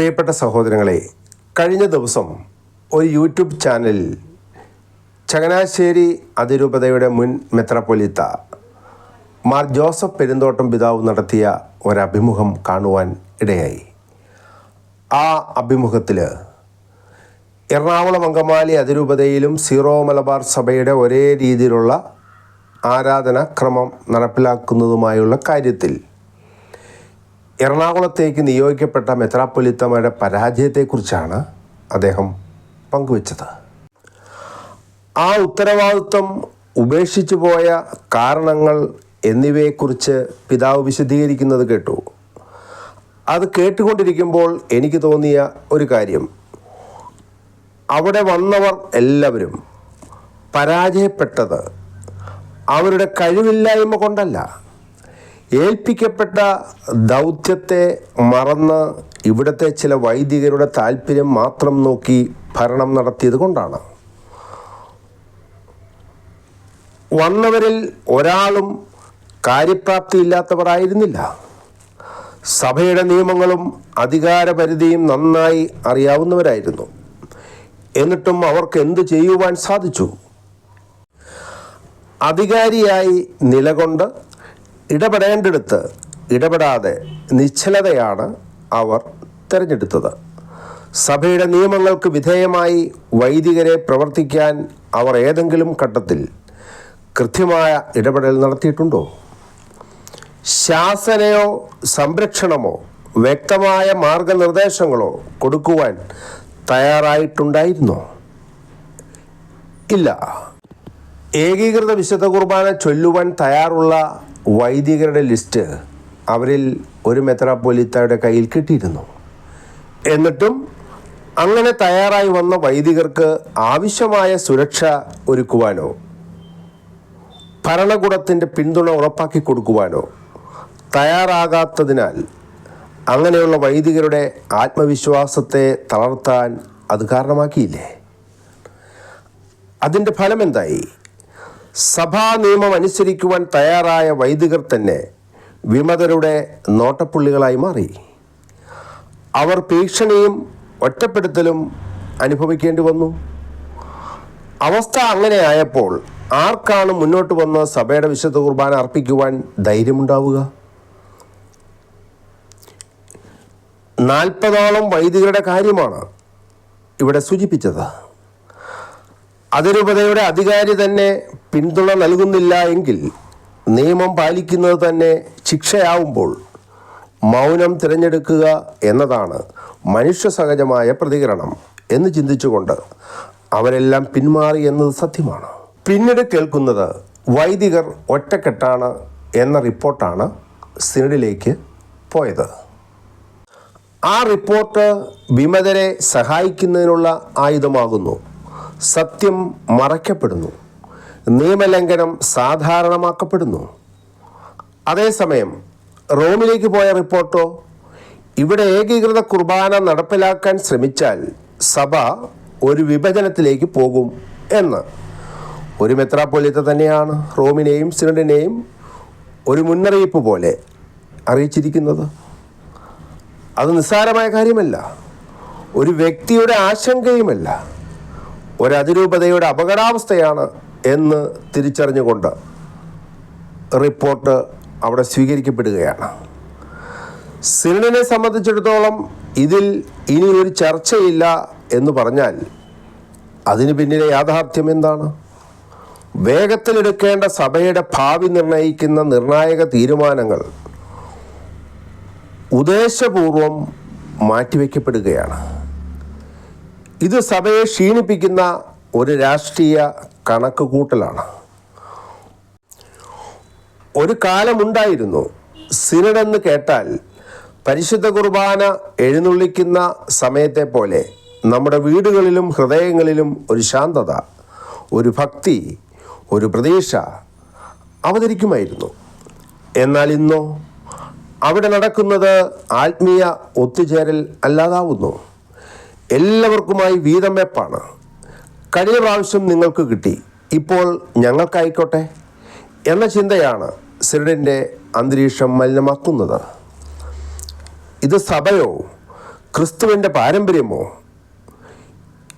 പ്രിയപ്പെട്ട സഹോദരങ്ങളെ കഴിഞ്ഞ ദിവസം ഒരു യൂട്യൂബ് ചാനലിൽ ചങ്ങനാശ്ശേരി അതിരൂപതയുടെ മുൻ മെത്രപ്പൊലിത്ത മാർ ജോസഫ് പെരുന്തോട്ടം പിതാവ് നടത്തിയ ഒരഭിമുഖം കാണുവാൻ ഇടയായി. ആ അഭിമുഖത്തിൽ എറണാകുളം അങ്കമാലി അതിരൂപതയിലും സീറോ മലബാർ സഭയുടെ ഒരേ രീതിയിലുള്ള ആരാധനാക്രമം നടപ്പിലാക്കുന്നതുമായുള്ള കാര്യത്തിൽ എറണാകുളത്തേക്ക് നിയോഗിക്കപ്പെട്ട മെത്രാപ്പൊലിത്തമ്മയുടെ പരാജയത്തെക്കുറിച്ചാണ് അദ്ദേഹം പങ്കുവച്ചത്. ആ ഉത്തരവാദിത്വം ഉപേക്ഷിച്ചു പോയ കാരണങ്ങൾ എന്നിവയെക്കുറിച്ച് പിതാവ് വിശദീകരിക്കുന്നത് കേട്ടു. അത് കേട്ടുകൊണ്ടിരിക്കുമ്പോൾ എനിക്ക് തോന്നിയ ഒരു കാര്യം. അവിടെ വന്നവർ എല്ലാവരും പരാജയപ്പെട്ടത് അവരുടെ കഴിവില്ലായ്മ കൊണ്ടല്ല. ഏൽപ്പിക്കപ്പെട്ട ദൗത്യത്തെ മറന്ന് ഇവിടുത്തെ ചില വൈദികരുടെ താല്പര്യം മാത്രം നോക്കി ഭരണം നടത്തിയത് കൊണ്ടാണ്. വന്നവരിൽ ഒരാളും കാര്യപ്രാപ്തിയില്ലാത്തവരായിരുന്നില്ല. സഭയുടെ നിയമങ്ങളും അധികാരപരിധിയും നന്നായി അറിയാവുന്നവരായിരുന്നു. എന്നിട്ടും അവർക്ക് എന്ത് ചെയ്യുവാൻ സാധിച്ചു? അധികാരിയായി നിലകൊണ്ട് ഇടപെടേണ്ടിടത്ത് ഇടപെടാതെ നിശ്ചലതയാണ് അവർ തിരഞ്ഞെടുത്തത്. സഭയുടെ നിയമങ്ങൾക്ക് വിധേയമായി വൈദികരെ പ്രവർത്തിക്കാൻ അവർ ഏതെങ്കിലും ഘട്ടത്തിൽ കൃത്യമായ ഇടപെടൽ നടത്തിയിട്ടുണ്ടോ? ശാസനയോ സംരക്ഷണമോ വ്യക്തമായ മാർഗനിർദ്ദേശങ്ങളോ കൊടുക്കുവാൻ തയ്യാറായിട്ടുണ്ടായിരുന്നോ? ഇല്ല. ഏകീകൃത വിശുദ്ധ കുർബാന ചൊല്ലുവാൻ തയ്യാറുള്ള വൈദികരുടെ ലിസ്റ്റ് അവരിൽ ഒരു മെത്രാപ്പൊലിത്തയുടെ കയ്യിൽ കിട്ടിയിരുന്നു. എന്നിട്ടും അങ്ങനെ തയ്യാറായി വന്ന വൈദികർക്ക് ആവശ്യമായ സുരക്ഷ ഒരുക്കുവാനോ ഭരണകൂടത്തിന്റെ പിന്തുണ ഉറപ്പാക്കി കൊടുക്കുവാനോ തയ്യാറാകാത്തതിനാൽ അങ്ങനെയുള്ള വൈദികരുടെ ആത്മവിശ്വാസത്തെ തളർത്താൻ അത് കാരണമാക്കിയില്ലേ? അതിന്റെ ഫലം എന്തായി സഭാ നിയമം അനുസരിക്കുവാൻ തയ്യാറായ വൈദികർ തന്നെ വിമതരുടെ നോട്ടപ്പുള്ളികളായി മാറി. അവർ ഭീഷണിയും ഒറ്റപ്പെടുത്തലും അനുഭവിക്കേണ്ടി വന്നു. അവസ്ഥ അങ്ങനെ ആയപ്പോൾ ആർക്കാണ് മുന്നോട്ട് വന്ന് സഭയുടെ വിശുദ്ധ കുർബാന അർപ്പിക്കുവാൻ ധൈര്യമുണ്ടാവുക? നാൽപ്പതോളം വൈദികരുടെ കാര്യമാണ് ഇവിടെ സൂചിപ്പിച്ചത്. അതിരൂപതയുടെ അധികാരി തന്നെ പിന്തുണ നൽകുന്നില്ല എങ്കിൽ നിയമം പാലിക്കുന്നത് തന്നെ ശിക്ഷയാവുമ്പോൾ മൗനം തിരഞ്ഞെടുക്കുക എന്നതാണ് മനുഷ്യ സഹജമായ പ്രതികരണം എന്ന് ചിന്തിച്ചുകൊണ്ട് അവരെല്ലാം പിന്മാറി എന്നത് സത്യമാണ്. പിന്നീട് കേൾക്കുന്നത് വൈദികർ ഒറ്റക്കെട്ടാണ് എന്ന റിപ്പോർട്ടാണ് സിനഡിലേക്ക് പോയത്. ആ റിപ്പോർട്ട് വിമതരെ സഹായിക്കുന്നതിനുള്ള ആയുധമാകുന്നു. സത്യം മറയ്ക്കപ്പെടുന്നു. നിയമലംഘനം സാധാരണമാക്കപ്പെടുന്നു. അതേസമയം റോമിലേക്ക് പോയ റിപ്പോർട്ടോ ഇവിടെ ഏകീകൃത കുർബാന നടപ്പിലാക്കാൻ ശ്രമിച്ചാൽ സഭ ഒരു വിഭജനത്തിലേക്ക് പോകും എന്ന്. ഒരു മെത്രാപ്പൊലിത്ത തന്നെയാണ് റോമിനെയും സിനഡിനെയും ഒരു മുന്നറിയിപ്പ് പോലെ അറിയിച്ചിരിക്കുന്നത്. അത് നിസ്സാരമായ കാര്യമല്ല. ഒരു വ്യക്തിയുടെ ആശങ്കയുമല്ല. ഒരു അതിരൂപതയുടെ അപകടാവസ്ഥയാണ് എന്ന് തിരിച്ചറിഞ്ഞുകൊണ്ട് റിപ്പോർട്ട് അവിടെ സ്വീകരിക്കപ്പെടുകയാണ്. സിനിനെ സംബന്ധിച്ചിടത്തോളം ഇതിൽ ഇനി ഒരു ചർച്ചയില്ല എന്ന് പറഞ്ഞാൽ അതിന് പിന്നിലെ യാഥാർത്ഥ്യം എന്താണ്? വേഗത്തിലെടുക്കേണ്ട സഭയുടെ ഭാവി നിർണയിക്കുന്ന നിർണായക തീരുമാനങ്ങൾ ഉദ്ദേശപൂർവം മാറ്റിവെക്കപ്പെടുകയാണ്. ഇത് സഭയെ ക്ഷീണിപ്പിക്കുന്ന ഒരു രാഷ്ട്രീയ കണക്ക് കൂട്ടലാണ് ഒരു കാലമുണ്ടായിരുന്നു. സിനഡെന്ന് കേട്ടാൽ പരിശുദ്ധ കുർബാന എഴുന്നള്ളിക്കുന്ന സമയത്തെ പോലെ നമ്മുടെ വീടുകളിലും ഹൃദയങ്ങളിലും ഒരു ശാന്തത ഒരു ഭക്തി ഒരു പ്രതീക്ഷ അവതരിക്കുമായിരുന്നു. എന്നാൽ ഇന്നോ അവിടെ നടക്കുന്നത് ആത്മീയ ഒത്തുചേരൽ അല്ലാതാവുന്നു. എല്ലാവർക്കുമായി വീതം വെപ്പാണ്. കഴിഞ്ഞ പ്രാവശ്യം നിങ്ങൾക്ക് കിട്ടി. ഇപ്പോൾ ഞങ്ങൾക്കായിക്കോട്ടെ. എന്ന ചിന്തയാണ് സിഡിന്റെ അന്തരീക്ഷം മലിനമാക്കുന്നത്. ഇത് സഭയോ ക്രിസ്തുവിന്റെ പാരമ്പര്യമോ?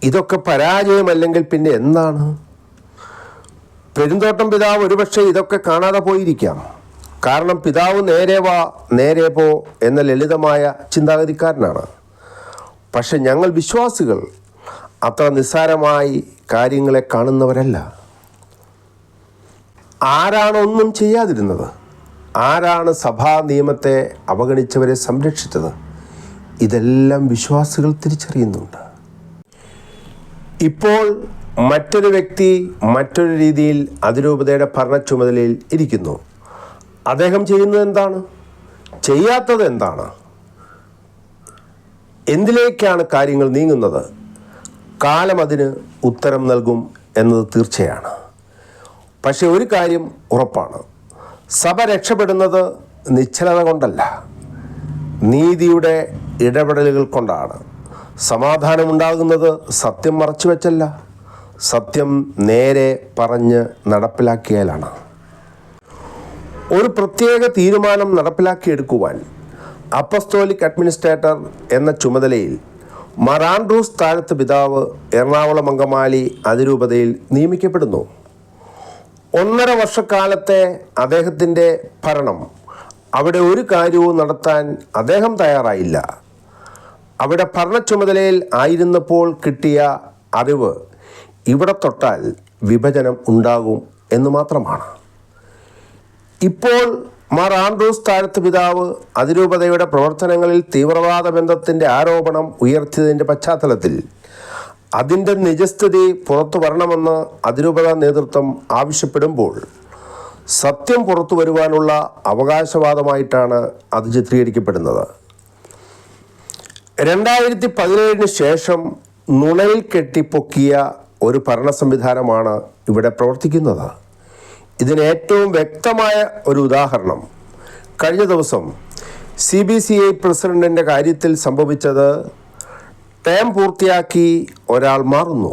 ഇതൊക്കെ പരാജയമല്ലെങ്കിൽ പിന്നെ എന്താണ്? പെരുന്തോട്ടം പിതാവ് ഒരുപക്ഷെ ഇതൊക്കെ കാണാതെ പോയിരിക്കാം. കാരണം പിതാവ് നേരെ വാ നേരെ പോ എന്ന ലളിതമായ ചിന്താഗതിക്കാരനാണ്. പക്ഷെ ഞങ്ങൾ വിശ്വാസികൾ അത്ര നിസ്സാരമായി കാര്യങ്ങളെ കാണുന്നവരല്ല. ആരാണ് ഒന്നും ചെയ്യാതിരുന്നത്? ആരാണ് സഭാ നിയമത്തെ അവഗണിച്ചവരെ സംരക്ഷിച്ചത്? ഇതെല്ലാം വിശ്വാസികൾ തിരിച്ചറിയുന്നുണ്ട്. ഇപ്പോൾ മറ്റൊരു വ്യക്തി മറ്റൊരു രീതിയിൽ അതിരൂപതയുടെ ഭരണ ചുമതലയിൽ ഇരിക്കുന്നു. അദ്ദേഹം ചെയ്യുന്നത് എന്താണ്? ചെയ്യാത്തത് എന്താണ്? എന്തിലേക്കാണ് കാര്യങ്ങൾ നീങ്ങുന്നത്? കാലം അതിന് ഉത്തരം നൽകും എന്നത് തീർച്ചയാണ്. പക്ഷേ ഒരു കാര്യം ഉറപ്പാണ്. സഭ രക്ഷപ്പെടുന്നത് നിശ്ചലത കൊണ്ടല്ല. നീതിയുടെ ഇടപെടലുകൾ കൊണ്ടാണ്. സമാധാനമുണ്ടാകുന്നത് സത്യം മറച്ചു വെച്ചല്ല. സത്യം നേരെ പറഞ്ഞ് നടപ്പിലാക്കിയാലാണ്. ഒരു പ്രത്യേക തീരുമാനം നടപ്പിലാക്കിയെടുക്കുവാൻ അപ്പസ്തോലിക് അഡ്മിനിസ്ട്രേറ്റർ എന്ന ചുമതലയിൽ മറാൻഡ്രൂസ് താഴത്ത് പിതാവ് എറണാകുളം അങ്കമാലി അതിരൂപതയിൽ നിയമിക്കപ്പെടുന്നു. ഒന്നര വർഷക്കാലത്തെ അദ്ദേഹത്തിന്റെ ഭരണം. അവിടെ ഒരു കാര്യവും നടത്താൻ അദ്ദേഹം തയ്യാറായില്ല. അവിടെ ഭരണ ചുമതലയിൽ ആയിരുന്നപ്പോൾ കിട്ടിയ അറിവ് ഇവിടെ തൊട്ടാൽ വിഭജനം ഉണ്ടാകും എന്ന് മാത്രമാണ്. ഇപ്പോൾ മാർ ആൻഡ്രൂസ് താഴത്ത് പിതാവ് അതിരൂപതയുടെ പ്രവർത്തനങ്ങളിൽ തീവ്രവാദ ബന്ധത്തിന്റെ ആരോപണം ഉയർത്തിയതിന്റെ പശ്ചാത്തലത്തിൽ അതിന്റെ നിജസ്ഥിതി പുറത്തു വരണമെന്ന് അതിരൂപത നേതൃത്വം ആവശ്യപ്പെടുമ്പോൾ സത്യം പുറത്തു വരുവാനുള്ള അവകാശവാദമായിട്ടാണ് അത് ചിത്രീകരിക്കപ്പെടുന്നത്. രണ്ടായിരത്തി പതിനേഴിന് ശേഷം നുണയിൽ കെട്ടിപ്പൊക്കിയ ഒരു ഭരണ സംവിധാനമാണ് ഇവിടെ പ്രവർത്തിക്കുന്നത്. ഇതിന് ഏറ്റവും വ്യക്തമായ ഒരു ഉദാഹരണം. കഴിഞ്ഞ ദിവസം സി ബി സി ഐ പ്രസിഡന്റിന്റെ കാര്യത്തിൽ സംഭവിച്ചത് ടേം പൂർത്തിയാക്കി ഒരാൾ മാറുന്നു.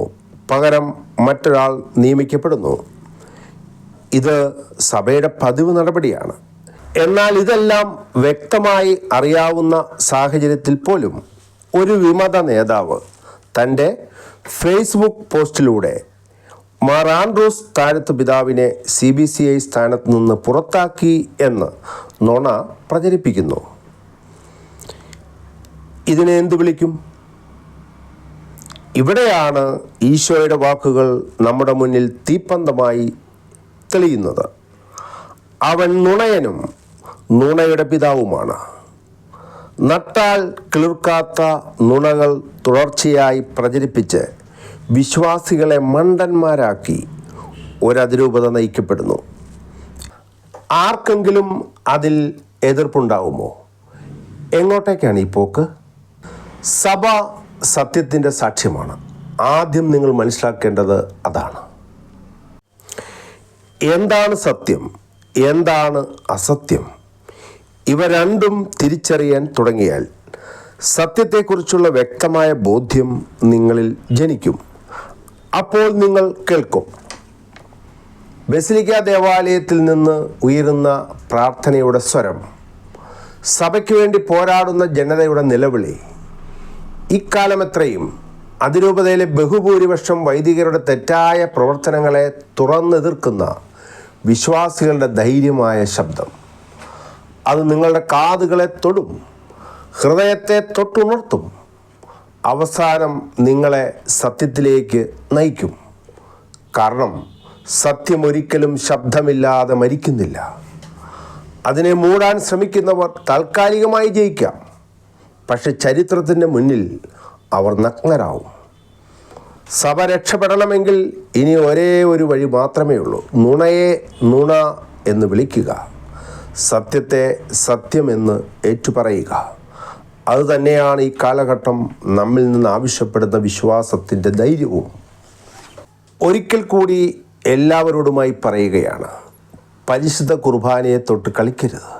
പകരം മറ്റൊരാൾ നിയമിക്കപ്പെടുന്നു. ഇത് സഭയുടെ പതിവ് നടപടിയാണ്. എന്നാൽ ഇതെല്ലാം വ്യക്തമായി അറിയാവുന്ന സാഹചര്യത്തിൽ പോലും ഒരു വിമത നേതാവ് തന്റെ ഫേസ്ബുക്ക് പോസ്റ്റിലൂടെ മാർ ആൻഡ്രൂസ് പിതാവിനെ സി ബി സി ഐ സ്ഥാനത്ത് നിന്ന് പുറത്താക്കി എന്ന് നുണ പ്രചരിപ്പിക്കുന്നു. ഇതിനെ എന്ത് വിളിക്കും? ഇവിടെയാണ് ഈശോയുടെ വാക്കുകൾ നമ്മുടെ മുന്നിൽ തീപ്പന്തമായി തെളിയുന്നത്. അവൻ നുണയനും നുണയുടെ പിതാവുമാണ്. നട്ടാൽ കിളിർക്കാത്ത നുണകൾ തുടർച്ചയായി പ്രചരിപ്പിച്ച് വിശ്വാസികളെ മണ്ടന്മാരാക്കി ഒരതിരൂപത നയിക്കപ്പെടുന്നു. ആർക്കെങ്കിലും അതിൽ എതിർപ്പുണ്ടാവുമോ? എങ്ങോട്ടേക്കാണ് ഈ പോക്ക്? സഭ സത്യത്തിന്റെ സാക്ഷ്യമാണ്. ആദ്യം നിങ്ങൾ മനസ്സിലാക്കേണ്ടത് അതാണ്. എന്താണ് സത്യം? എന്താണ് അസത്യം? ഇവ രണ്ടും തിരിച്ചറിയാൻ തുടങ്ങിയാൽ സത്യത്തെക്കുറിച്ചുള്ള വ്യക്തമായ ബോധ്യം നിങ്ങളിൽ ജനിക്കും. അപ്പോൾ നിങ്ങൾ കേൾക്കും. ബസിലിക്ക ദേവാലയത്തിൽ നിന്ന് ഉയരുന്ന പ്രാർത്ഥനയുടെ സ്വരം സഭയ്ക്ക് വേണ്ടി പോരാടുന്ന ജനതയുടെ നിലവിളി ഇക്കാലമത്രയും അതിരൂപതയിലെ ബഹുഭൂരിപക്ഷം വൈദികരുടെ തെറ്റായ പ്രവർത്തനങ്ങളെ തുറന്നെതിർക്കുന്ന വിശ്വാസികളുടെ ധൈര്യമായ ശബ്ദം. അത് നിങ്ങളുടെ കാതുകളെ തൊടും ഹൃദയത്തെ തൊട്ടുണർത്തും. അവസാനം നിങ്ങളെ സത്യത്തിലേക്ക് നയിക്കും. കാരണം സത്യമൊരിക്കലും ശബ്ദമില്ലാതെ മരിക്കുന്നില്ല. അതിനെ മൂടാൻ ശ്രമിക്കുന്നവർ താൽക്കാലികമായി ജയിക്കാം. പക്ഷെ ചരിത്രത്തിന്റെ മുന്നിൽ അവർ നഗ്നരാവും. സഭ രക്ഷപ്പെടണമെങ്കിൽ ഇനി ഒരേ ഒരു വഴി മാത്രമേ ഉള്ളൂ. നുണയെ നുണ എന്ന് വിളിക്കുക. സത്യത്തെ സത്യമെന്ന് ഏറ്റുപറയുക. അതുതന്നെയാണ് ഈ കാലഘട്ടം നമ്മിൽ നിന്ന് ആവശ്യപ്പെടുന്ന വിശ്വാസത്തിന്റെ ധൈര്യവും. ഒരിക്കൽ കൂടി എല്ലാവരോടുമായി പറയുകയാണ് പരിശുദ്ധ കുർബാനയെ തൊട്ട് കളിക്കരുത്.